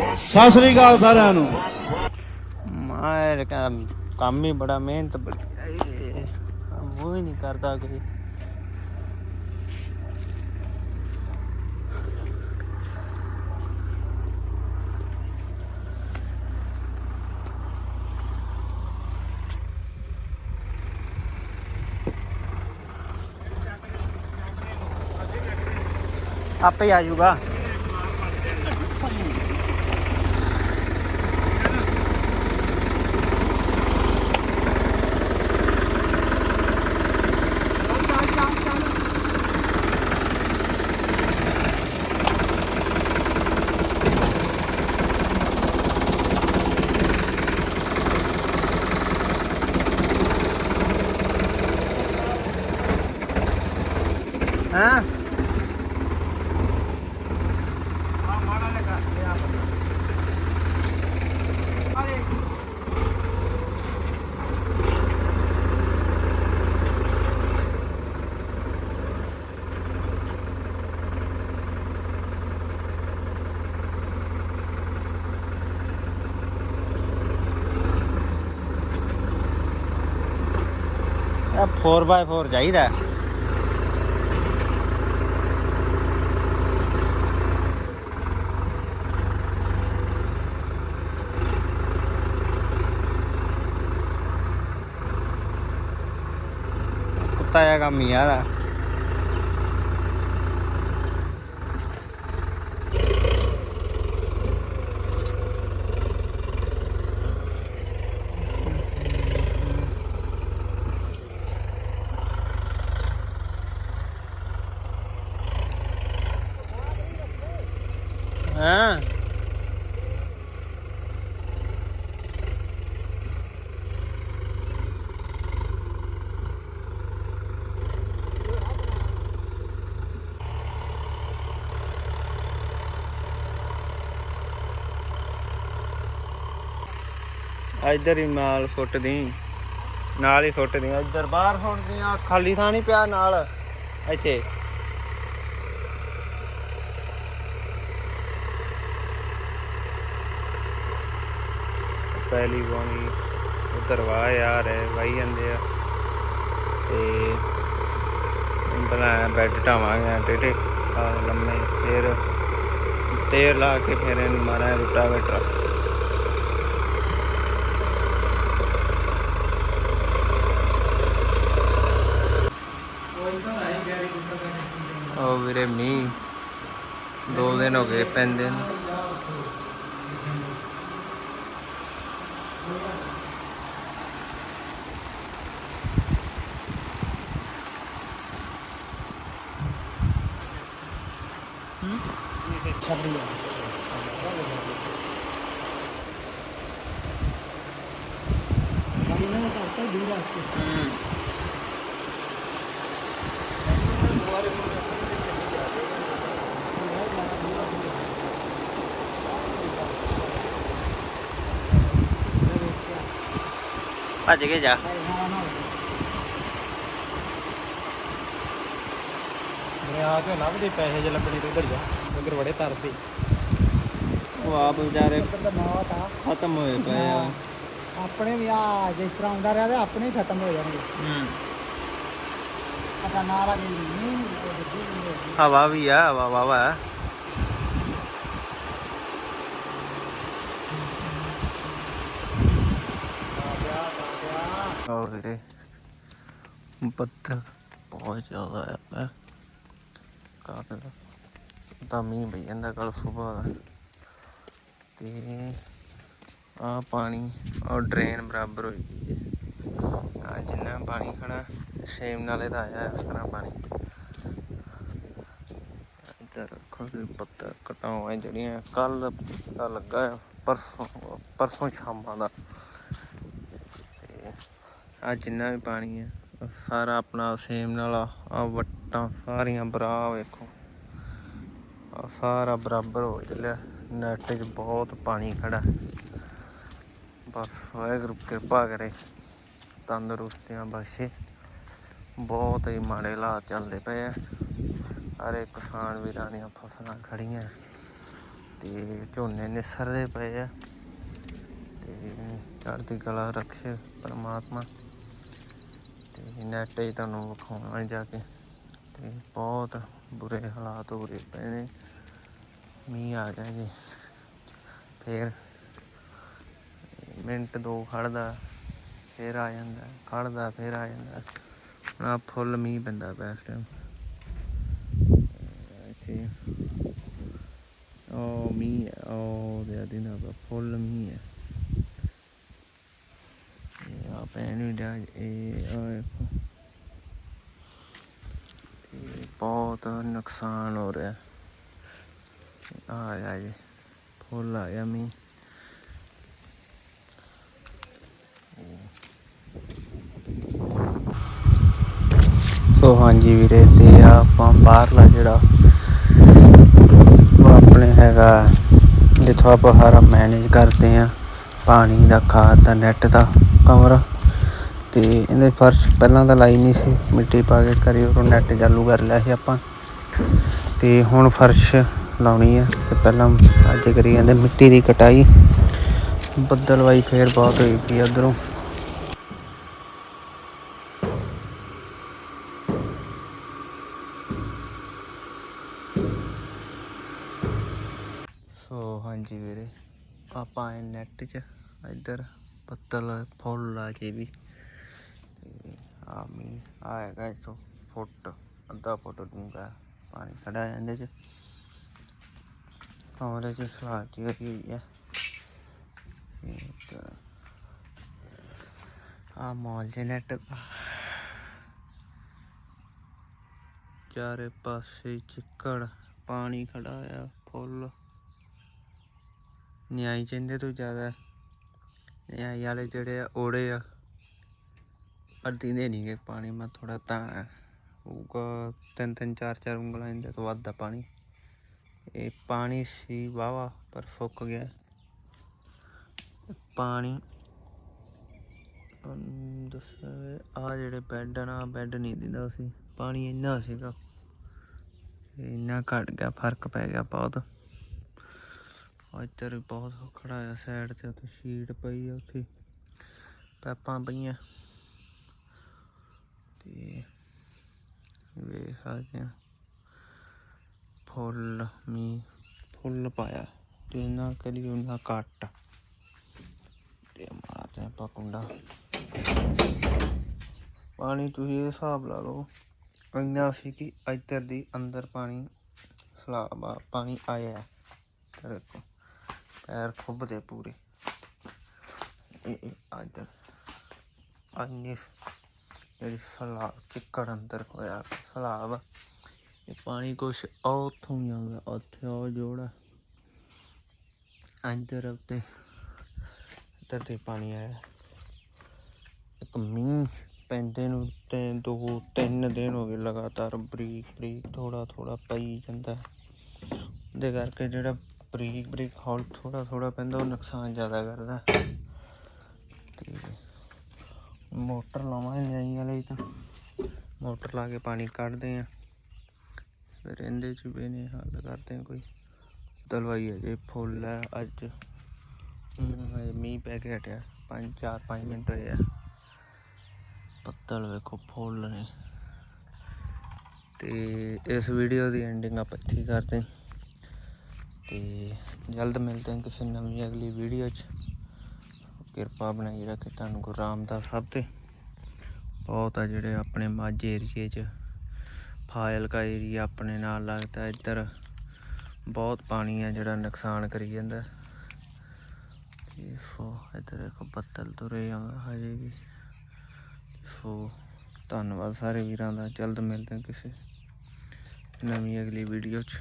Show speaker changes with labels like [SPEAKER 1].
[SPEAKER 1] ਸਤਿ ਸ੍ਰੀ ਅਕਾਲ ਸਾਰਿਆਂ ਨੂੰ।
[SPEAKER 2] ਮਾਰ ਕੰਮ ਹੀ ਬੜਾ ਮਿਹਨਤ ਬੜੀ ਏ ਮੂੰਹ ਹੀ ਨਹੀਂ ਕਰਦਾ ਕੋਈ। ਆਪੇ ਆ ਜਾਊਗਾ। ਹਾਂ ਇਹ 4x4 ਚਾਹੀਦਾ ਹੈ। ਕੁੱਤਾ ਜਿਹਾ ਕੰਮ ਹੀ ਆ ਇਹਦਾ। ਹਾਂ ਇੱਧਰ ਹੀ ਮਾਲ ਸੁੱਟਦੀ ਨਾਲ ਹੀ ਸੁੱਟਦੀ ਇੱਧਰ ਬਾਹਰ ਸੁੱਟਦੀਆਂ ਖਾਲੀ ਥਾਂ ਨਹੀਂ ਪਿਆ ਨਾਲ, ਇੱਥੇ। ਪਹਿਲੀ ਵਾਂਗੀ ਉਧਰ ਵਾਹ ਯਾਰ ਹੈ ਵਾਈ ਜਾਂਦੇ ਆ। ਤੇ ਬਣਾ ਬੈੱਡ ਢਾਵਾਂਗੇ ਟੇਟੇ ਆ ਲੰਮੇ ਫਿਰ ਤੇਰ ਲਾ ਕੇ ਫਿਰ ਇਹਨੂੰ ਮਾਰਾਂ ਰੁੱਟਾ ਵੀਰੇ ਮੀਂਹ। ਦੋ ਦਿਨ ਹੋ ਗਏ ਪੈਂਦੇ ਨੂੰ। ਭੱਜ ਕੇ ਜਾ।
[SPEAKER 3] ਮੇਰੇ ਆ ਕੇ ਲੱਭਦੇ ਪੈਸੇ ਜੇ ਲੱਭਣੇ ਤੇ ਉਧਰ ਜਾ ਉਧਰ ਬੜੇ ਤਰਦੇ
[SPEAKER 2] ਉਹ ਆਪ ਵਿਚਾਰੇ
[SPEAKER 3] ਤਾਂ
[SPEAKER 2] ਖਤਮ ਹੋਏ ਪਏ ਆ।
[SPEAKER 3] ਆਪਣੇ ਵੀ ਆ ਜਿਸ ਤਰ੍ਹਾਂ ਹੁੰਦਾ ਰਿਹਾ ਤੇ ਆਪਣੇ ਹੀ ਖਤਮ ਹੋ ਜਾਣਗੇ।
[SPEAKER 2] ਹੂੰ।
[SPEAKER 3] ਪਤਾ ਨਾ ਲੱਗੇ ਨਹੀਂ ਨਹੀਂ
[SPEAKER 2] ਹਵਾ ਵੀ ਆ ਹਵਾ ਵਾਵਾ ਹੈ ਉਹ ਵੀਰੇ ਬੱਦਲ ਬਹੁਤ ਜ਼ਿਆਦਾ ਆ ਮੈਂ। ਕਾਫੀ ਤਾਂ ਮੀਂਹ ਪਈ ਜਾਂਦਾ ਕੱਲ ਸਵੇਰ ਦਾ। ਤੇ ਆ ਪਾਣੀ ਉਹ ਡਰੇਨ ਬਰਾਬਰ ਹੋਈ ਪਈ ਹੈ। ਆ ਜਿੰਨਾ ਪਾਣੀ ਖੜਾ, ਸੇਮ ਨਾਲੇ ਦਾ ਆਇਆ ਇਸ ਤਰ੍ਹਾਂ ਪਾਣੀ। ਇੱਧਰ ਰੱਖੋ ਪੱਤਾ ਕਟਾਉਂ ਜਿਹੜੀਆਂ ਕੱਲ ਦਾ ਲੱਗਾ ਪਰਸੋਂ ਪਰਸੋਂ ਸ਼ਾਮਾਂ ਦਾ। ਆ ਜਿੰਨਾ ਵੀ ਪਾਣੀ ਹੈ ਸਾਰਾ ਆਪਣਾ ਸੇਮ ਨਾਲ ਆ ਵੱਟਾਂ ਸਾਰੀਆਂ ਬਰਾ ਵੇਖੋ। ਆ ਸਾਰਾ ਬਰਾਬਰ ਹੋ ਚੱਲਿਆ ਨੈਟ 'ਚ ਬਹੁਤ ਪਾਣੀ ਖੜਾ। ਬਸ ਵਾਹਿਗੁਰੂ ਕਿਰਪਾ ਕਰੇ, ਤੰਦਰੁਸਤੀਆਂ ਬਖਸ਼ੇ। ਬਹੁਤ ਹੀ ਮਾੜੇ ਹਾਲਾਤ ਚੱਲਦੇ ਪਏ ਆ। ਹਰੇ ਕਿਸਾਨ ਵੀਰਾਂ ਦੀਆਂ ਫਸਲਾਂ ਖੜੀਆਂ ਤੇ ਝੋਨੇ ਨਿਸਰਦੇ ਪਏ ਆ। ਤੇ ਚੜ੍ਹਦੀ ਕਲਾ ਰੱਖੇ ਪਰਮਾਤਮਾ। ਤੇ ਨੈਟ ਹੀ ਤੁਹਾਨੂੰ ਵਿਖਾਉਣਾ ਜਾ ਕੇ। ਤੇ ਬਹੁਤ ਬੁਰੇ ਹਾਲਾਤ ਹੋ ਰਹੇ ਪਏ ਨੇ। ਮੀਂਹ ਆ ਗਿਆ ਜੀ। ਫੇਰ ਮਿੰਟ ਦੋ ਖੜਦਾ ਫੇਰ ਆ ਜਾਂਦਾ ਖੜਦਾ ਫੇਰ ਆ ਜਾਂਦਾ। ਹੁਣ ਆਹ ਫੁੱਲ ਮੀਂਹ ਪੈਂਦਾ ਪਿਆ ਇਸ ਟਾਈਮ ਇੱਥੇ ਉਹ ਮੀਂਹ ਹੈ, ਉਹ ਦੇ ਦਿਨਾਂ ਦਾ ਫੁੱਲ ਮੀਂਹ ਹੈ। ਪੈਣ ਡਿਆ ਇਹ ਆ ਬਹੁਤ ਨੁਕਸਾਨ ਹੋ ਰਿਹਾ ਆ ਗਿਆ ਜੀ ਫੁੱਲ ਆ ਗਿਆ ਮੀਂਹ ਸੋ ਹਾਂਜੀ ਵੀਰੇ, ਤੇ ਆਪਾਂ ਬਾਹਰਲਾ ਜਿਹੜਾ ਉਹ ਆਪਣੇ ਹੈਗਾ, ਜਿੱਥੋਂ ਆਪਾਂ ਹਰ ਮੈਨੇਜ ਕਰਦੇ ਆ ਪਾਣੀ ਦਾ, ਖਾਦ ਦਾ ਨੈਟ ਦਾ, ਕਮਰਾ। ਤੇ ਇਹਦੇ ਫਰਸ਼ ਪਹਿਲਾਂ ਤਾਂ ਲਾਈ ਨਹੀਂ ਸੀ। ਮਿੱਟੀ ਪਾ ਕੇ ਕਰੀ ਉਹ ਨੈਟ ਚਾਲੂ ਕਰ ਲਿਆ ਸੀ ਆਪਾਂ। ਤੇ ਹੁਣ ਫਰਸ਼ ਲਾਉਣੀ ਹੈ ਤੇ ਪਹਿਲਾਂ ਅੱਜ ਕਰੀ ਜਾਂਦੇ ਮਿੱਟੀ ਦੀ ਕਟਾਈ। ਬੱਦਲਵਾਈ ਫੇਰ ਬਹੁਤ ਹੋਈ ਪਈ ਉਧਰੋਂ। ਸੋ ਹਾਂਜੀ ਵੀਰੇ, ਆਪਾਂ ਆਏ ਨੈਟ 'ਚ। ਇੱਧਰ ਪੱਤਲ ਫੁੱਲ ਆ ਜੇ ਵੀ। ਤੇ ਆ ਮੀ ਆਏਗਾ ਇੱਥੋਂ ਫੁੱਟ, ਅੱਧਾ ਫੁੱਟ ਡੂੰਘਾ ਪਾਣੀ ਖੜਾ ਹੈ ਇਹਦੇ 'ਚ। ਕਮਰੇ 'ਚ ਸਲਾਹ ਜੀ ਹੋਈ ਹੈ ਆ ਮੌਲ 'ਚ ਨੈਟ ਚਾਰੇ ਪਾਸੇ ਚਿੱਕੜ, ਪਾਣੀ ਖੜਾ ਆ ਫੁੱਲ। ਨਿਆਈ ਚੰਦੇ ਤੋਂ ਜ਼ਿਆਦਾ। ਨਿਆਈ ਵਾਲੇ ਜਿਹੜੇ ਆ ਓੜੇ ਆ। ਪਰ ਦਿੰਦੇ ਨਹੀਂ ਗਏ ਪਾਣੀ, ਮੈਂ ਥੋੜਾ ਤਾਂ ਹੋਊਗਾ ਤਿੰਨ ਤਿੰਨ, ਚਾਰ ਚਾਰ ਉਂਗਲਾਂ ਇੰਦੇ ਤੋਂ ਵੱਧ ਦਾ ਪਾਣੀ। ਇਹ ਪਾਣੀ ਸੀ ਵਾਵਾ ਪਰ ਸੁੱਕ ਗਿਆ। ਪਾਣੀ ਅਮ ਦੱਸਿਆ ਆ ਜਿਹੜੇ ਬੈੱਡ ਆ ਨਾ ਬੈੱਡ ਨਹੀਂ ਦਿੰਦਾ ਸੀ। ਪਾਣੀ ਇੰਨਾ ਸੀਗਾ। ਇੰਨਾ ਘਟ ਗਿਆ, ਫ਼ਰਕ ਪੈ ਗਿਆ ਬਹੁਤ। ਇੱਧਰ ਬਹੁਤ ਖੜਾ ਆ ਸਾਈਡ ਤੇ ਉੱਥੇ ਸ਼ੀਟ ਪਈ ਆ ਉੱਥੇ, ਪੈਪਾਂ ਪਈਆਂ। ਤੇ ਵੇਖ ਸਕਦੇ ਆ, ਫੁੱਲ ਮੀ ਫੁੱਲ ਪਾਇਆ। ਜਿੰਨਾ ਨਾ ਕਰੀ ਉਹਨਾਂ ਕੱਟ ਤੇ ਮਾਰਦੇ ਆਪਾਂ ਕੁੰਡਾ। ਪਾਣੀ ਤੁਸੀਂ ਇਹ ਹਿਸਾਬ ਲਾ ਲਓ, ਇੰਨਾ ਸੀ ਕਿ ਇੱਧਰ ਦੀ ਅੰਦਰ ਪਾਣੀ, ਸਲਾਬ ਆ, ਪਾਣੀ ਆਇਆ ਹੈ। ਤੇ ਦੇਖੋ। ਪੈਰ ਖੁੱਬਦੇ ਪੂਰੇ। ਇਹ ਇਹ ਅੰਨੀ ਜਿਹੜੀ ਸਲਾਬ, ਚਿੱਕੜ ਅੰਦਰ ਹੋਇਆ, ਸਲਾਬ। ਇਹ ਪਾਣੀ ਕੁਛ ਉਹ ਉੱਥੋਂ ਹੀ ਆਉਂਦਾ, ਉੱਥੇ ਉਹ ਜੋੜਾ। ਅੰਦਰ ਉੱਤੇ, ਇੱਧਰ ਤੇ ਪਾਣੀ ਆਇਆ। ਇੱਕ ਮੀਂਹ ਪੈਂਦੇ ਨੂੰ ਤੇ ਦੋ, ਤਿੰਨ ਦਿਨ ਹੋ ਗਏ ਲਗਾਤਾਰ ਬਰੀਕ ਬਰੀਕ ਥੋੜਾ ਥੋੜਾ ਪਈ ਜਾਂਦਾ। ਉਹਦੇ ਕਰਕੇ ਜਿਹੜਾ ਬਰੀਕ ਬਰੀਕ ਹੌਲ ਥੋੜਾ ਥੋੜਾ ਪੈਂਦਾ, ਉਹ ਨੁਕਸਾਨ ਜ਼ਿਆਦਾ ਕਰਦਾ। ਤੇ ਮੋਟਰ ਲਾਵਾਂਗੇ ਨਿਆਈ ਵਾਲੇ ਤਾਂ। ਮੋਟਰ ਲਾ ਕੇ ਪਾਣੀ ਕੱਢਦੇ ਆ। ਫਿਰ ਇਹਦੇ ਚ ਵੀ ਨੇ ਹੱਲ ਕਰਦੇ ਆ ਕੋਈ। ਦਲਵਾਈ ਅਜੇ ਫੁੱਲ ਹੈ ਅੱਜ। ਹਜੇ ਮੀਂਹ ਪੈ ਕੇ ਹਟਿਆ। ਪੰਜ, ਚਾਰ, ਪੰਜ ਮਿੰਟ ਹੋਏ ਆ। ਪੱਤਲ ਵੇਖੋ ਫੁੱਲ ਨੇ। ਤੇ ਇਸ ਵੀਡੀਓ ਦੀ ਐਂਡਿੰਗ ਆਪਾਂ ਇੱਥੇ ਕਰਦੇ ਹਾਂ। ਤੇ ਜਲਦ ਮਿਲਦੇ ਹਾਂ ਕਿਸੇ ਨਵੀਂ ਅਗਲੀ ਵੀਡੀਓ 'ਚ। ਕਿਰਪਾ ਬਣਾਈ ਰੱਖੇ ਤੁਹਾਨੂੰ ਗੁਰੂ ਰਾਮਦਾਸ ਸਭ ਤੇ। ਬਹੁਤ ਆ ਜਿਹੜੇ ਆਪਣੇ ਮਾਝੇ ਏਰੀਏ 'ਚ ਫਾਇਲਕਾ ਏਰੀਆ ਆਪਣੇ ਨਾਲ ਲੱਗਦਾ ਇੱਧਰ। ਬਹੁਤ ਪਾਣੀ ਆ ਜਿਹੜਾ ਨੁਕਸਾਨ ਕਰੀ ਜਾਂਦਾ। ਤੇ ਸੋ ਇੱਧਰ ਇੱਕ ਬੱਦਲ ਤੁਰੇ ਆਉਂਦਾ ਹਜੇ ਵੀ। ਸੋ ਧੰਨਵਾਦ ਸਾਰੇ ਵੀਰਾਂ ਦਾ। ਜਲਦ ਮਿਲਦੇ ਕਿਸੇ ਨਵੀਂ ਅਗਲੀ ਵੀਡੀਓ 'ਚ।